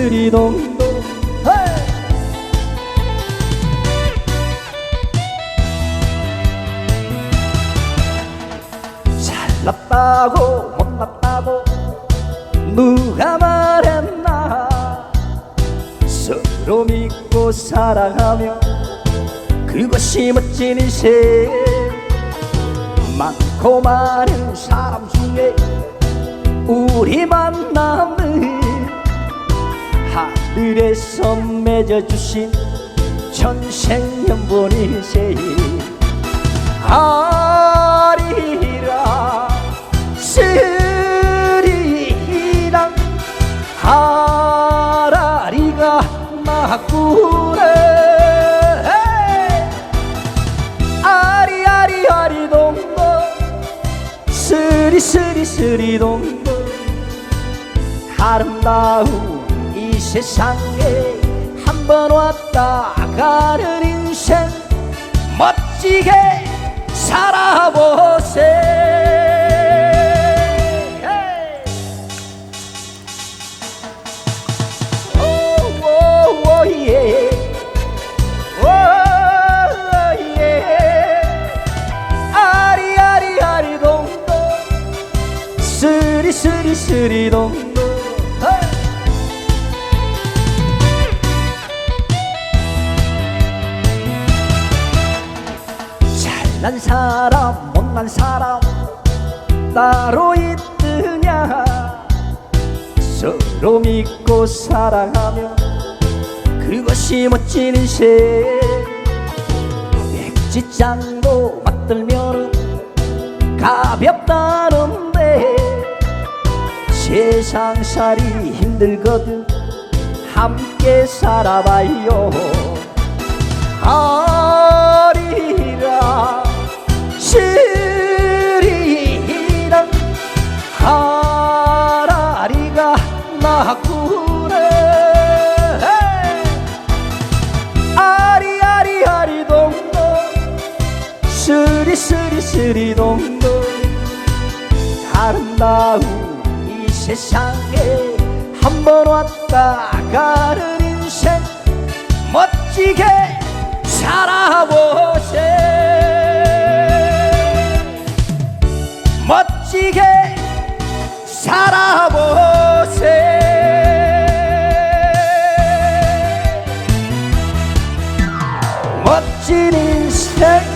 들이동. 잘났다고 못났다고 누가 말했나? 서로 믿고 사랑하며 그것이 멋진 인생. 많고 많은 사람 중에 우리 만남 은 하늘에서 맺어주신 천생연분일세 아리라 쓰리랑 하라리가 맞구래 아리 아리 아리 동동 쓰리 쓰리 쓰리 동동 아름다운 이 세상에 한 번 왔다 가는 인생 멋지게 살아보세 헤이. 오, 오, 오, 예. 오, 예. 아리 아리 아리 동동 쓰리 동동 난 사람 못난 사람 따로 있느냐? 서로 믿고 사랑하며 그것이 멋진 인생. 백지장도 맞들면은 가볍다는데 세상살이 힘들거든 함께 살아봐요. 아 동동 아름다운 이 세상에 한 번 왔다 가는 인생 멋지게 살아보세. 멋지게 살아보세. 멋진 인생